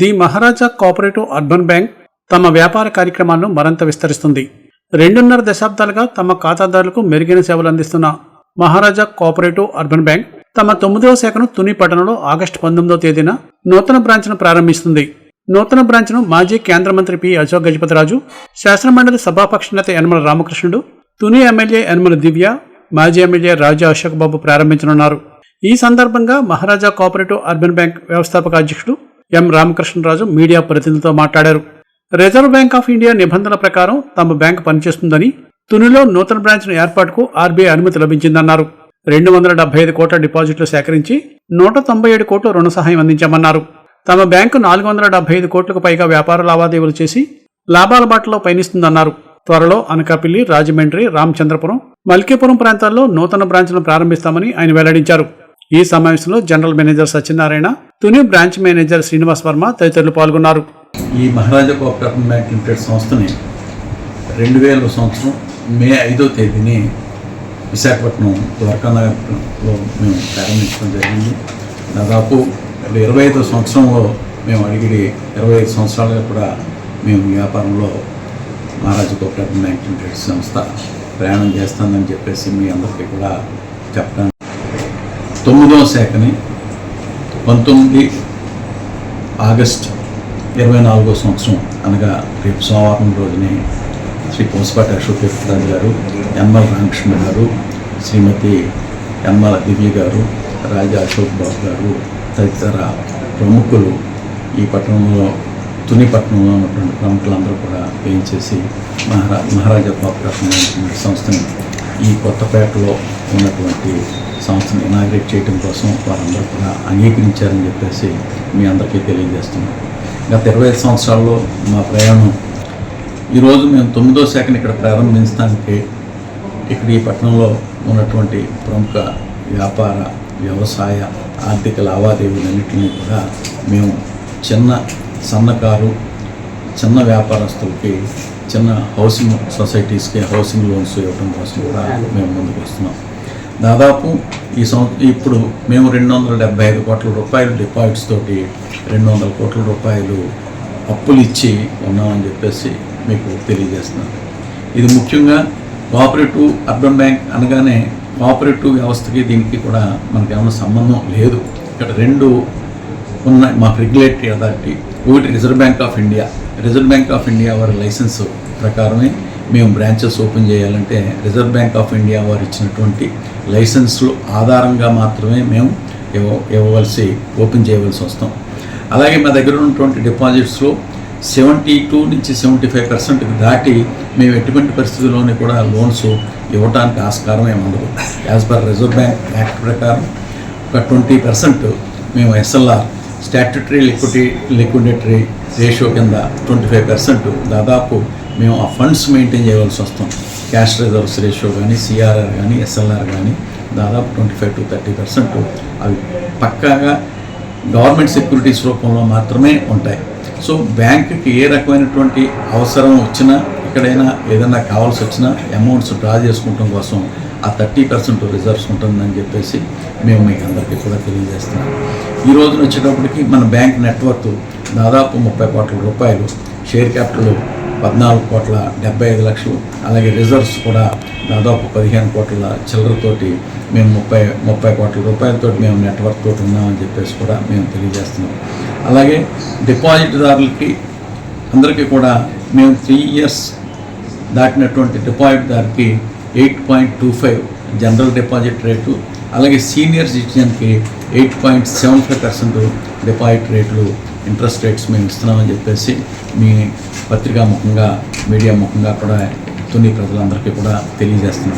The Maharaja cooperative urban bank తమ వ్యాపార కార్యక్రమాలను మరింత విస్తరిస్తుంది. రెండున్నర దశాబ్దాలుగా తమ ఖాతాదారులకు మెరుగైన సేవలు అందిస్తున్న మహారాజా కోఆపరేటివ్ అర్బన్ బ్యాంక్ తమ తొమ్మిదవ శాఖను తుని పట్టణంలో ఆగస్టు పంతొమ్మిదవ తేదీన నూతన బ్రాంచ్ను ప్రారంభిస్తుంది. నూతన బ్రాంచ్ను మాజీ కేంద్ర మంత్రి పి అశోక్ గజపతిరాజు శాసనమండలి సభాపక్ష నేత యనమల రామకృష్ణుడు తుని ఎమ్మెల్యే యనమల దివ్య మాజీ ఎమ్మెల్యే రాజా అశోక్ బాబు ప్రారంభించనున్నారు. ఈ సందర్భంగా మహారాజా కోఆపరేటివ్ అర్బన్ బ్యాంక్ వ్యవస్థాపక అధ్యక్షుడు ఎం రామకృష్ణరాజు మీడియా ప్రతినిధులతో మాట్లాడారు. రిజర్వ్ బ్యాంక్ ఆఫ్ ఇండియా నిబంధనల ప్రకారం తమ బ్యాంకు పనిచేస్తుందని తునిలో నూతన బ్రాంచ్ను ఏర్పాటుకు ఆర్బీఐ అనుమతి లభించిందన్నారు. రెండు వందల డెబ్బై ఐదు కోట్ల డిపాజిట్లు సేకరించి నూట తొంభై ఏడు కోట్ల రుణ సహాయం అందించామన్నారు. తమ బ్యాంకు నాలుగు వందల డెబ్బై ఐదు కోట్లకు పైగా వ్యాపార లావాదేవీలు చేసి లాభాల బాటలో పయనిస్తుందన్నారు. త్వరలో అనకాపల్లి రాజమండ్రి రామచంద్రపురం మల్కీపురం ప్రాంతాల్లో నూతన బ్రాంచ్లను ప్రారంభిస్తామని ఆయన వెల్లడించారు. ఈ సమావేశంలో general manager Satyanarayana Tuni branch manager Srinivas Varma తదితరులు పాల్గొన్నారు. ఈ మహారాజా కోఆపరేటివ్ బ్యాంక్ లిమిటెడ్ సంస్థని రెండు వేల సంవత్సరం మే ఐదో తేదీని విశాఖపట్నం ద్వారకా నగర్లో మేము ప్రారంభించడం జరిగింది. దాదాపు ఇరవై ఐదో సంవత్సరంలో మేము అడిగిడి ఇరవై ఐదు సంవత్సరాలుగా కూడా మేము వ్యాపారంలో మహారాజా కోఆపరేటివ్ బ్యాంక్ లిమిటెడ్ సంస్థ ప్రయాణం చేస్తుందని చెప్పేసి మీ అందరికీ కూడా చెప్పడానికి తొమ్మిదవ శాఖని పంతొమ్మిది ఆగస్ట్ ఇరవై నాలుగో సంవత్సరం అనగా రేపు సోమవారం రోజునే శ్రీ పోసపాటి అశోక్ తీర్థరాజు గారు యన్మల రామకృష్ణ గారు శ్రీమతి యన్మల దివ్య గారు రాజా అశోక్ బాబు గారు తదితర ప్రముఖులు ఈ పట్టణంలో తుని పట్టణంలో ఉన్నటువంటి ప్రముఖులందరూ కూడా వేయించేసి మహారా మహారాజా కోఆపరేషన్ అనేటువంటి సంస్థని ఈ కొత్తపేటలో ఉన్నటువంటి సంస్థను ఇనాగ్రేట్ చేయడం కోసం వారందరూ కూడా అంగీకరించారని చెప్పేసి మీ అందరికీ తెలియజేస్తున్నాం. గత ఇరవై ఐదు సంవత్సరాల్లో మా ప్రయాణం ఈరోజు మేము తొమ్మిదో శాఖను ఇక్కడ ప్రారంభించడానికి ఇక్కడ ఈ పట్టణంలో ఉన్నటువంటి ప్రముఖ వ్యాపార వ్యవసాయ ఆర్థిక లావాదేవీలన్నింటినీ కూడా మేము చిన్న సన్నకారు చిన్న వ్యాపారస్తులకి చిన్న హౌసింగ్ సొసైటీస్కి హౌసింగ్ లోన్స్ ఇవ్వడం కోసం కూడా మేము ముందుకు వస్తున్నాం. దాదాపు ఈ సంవత్సరం ఇప్పుడు మేము రెండు వందల డెబ్బై ఐదు కోట్ల రూపాయలు డిపాజిట్స్ తోటి రెండు వందల కోట్ల రూపాయలు అప్పులు ఇచ్చి ఉన్నామని చెప్పేసి మీకు తెలియజేస్తున్నాను. ఇది ముఖ్యంగా కోఆపరేటివ్ అర్బన్ బ్యాంక్ అనగానే కోఆపరేటివ్ వ్యవస్థకి దీనికి కూడా మనకి ఏమైనా సంబంధం లేదు. ఇక్కడ రెండు ఉన్నాయి మాకు రెగ్యులేటరీ అథారిటీ. ఒకటి reserve bank of India. Reserve bank of India వారి లైసెన్స్ ప్రకారమే మేము బ్రాంచెస్ ఓపెన్ చేయాలంటే రిజర్వ్ బ్యాంక్ ఆఫ్ ఇండియా వారు ఇచ్చినటువంటి లైసెన్స్లు ఆధారంగా మాత్రమే మేము ఇవ్వ ఇవ్వవలసి ఓపెన్ చేయవలసి వస్తాం. అలాగే మా దగ్గర ఉన్నటువంటి డిపాజిట్స్లో సెవెంటీ టూ నుంచి సెవెంటీ ఫైవ్ పర్సెంట్ దాటి మేము ఎటువంటి పరిస్థితుల్లోనే కూడా లోన్స్ ఇవ్వడానికి ఆస్కారం ఏమి ఉండదు. As per reserve bank act ప్రకారం ఒక ట్వంటీ పర్సెంట్ మేము SLR statutory liquidity liquidatory ratio కింద ట్వంటీ ఫైవ్ పర్సెంట్ దాదాపు మేము ఆ ఫండ్స్ మెయింటైన్ చేయవలసి వస్తాం. క్యాష్ రిజర్వ్స్ రేషియో కానీ సిఆర్ఆర్ కానీ ఎస్ఎల్ఆర్ కానీ దాదాపు twenty five to thirty percent అవి పక్కాగా గవర్నమెంట్ సెక్యూరిటీస్ రూపంలో మాత్రమే ఉంటాయి. సో బ్యాంకుకి ఏ రకమైనటువంటి అవసరం వచ్చినా ఎక్కడైనా ఏదైనా కావాల్సి వచ్చినా అమౌంట్స్ డ్రా చేసుకోవటం కోసం ఆ థర్టీ పర్సెంట్ రిజర్వ్స్ ఉంటుందని చెప్పేసి మేము మీకు అందరికీ కూడా తెలియజేస్తున్నాం. ఈ రోజున వచ్చేటప్పటికి మన బ్యాంక్ నెట్వర్క్ దాదాపు ముప్పై కోట్ల రూపాయలు. షేర్ క్యాపిటల్ పద్నాలుగు కోట్ల డెబ్బై ఐదు లక్షలు. అలాగే రిజర్వ్స్ కూడా దాదాపు పదిహేను కోట్ల చిల్లరతోటి మేము ముప్పై ముప్పై కోట్ల రూపాయలతో మేము నెట్వర్క్ తోటి ఉన్నామని చెప్పేసి కూడా మేము తెలియజేస్తున్నాం. అలాగే డిపాజిట్దారులకి అందరికీ కూడా మేము త్రీ ఇయర్స్ దాటినటువంటి డిపాజిట్దారుకి eight point two five general deposit rate అలాగే senior సిటిజన్కి eight point seven five percent deposit రేట్లు ఇంట్రెస్ట్ రేట్స్ మేము ఇస్తున్నామని చెప్పేసి మీ పత్రికా ముఖంగా మీడియా ముఖంగా కూడా తుని ప్రజలందరికీ కూడా తెలియజేస్తున్నాం.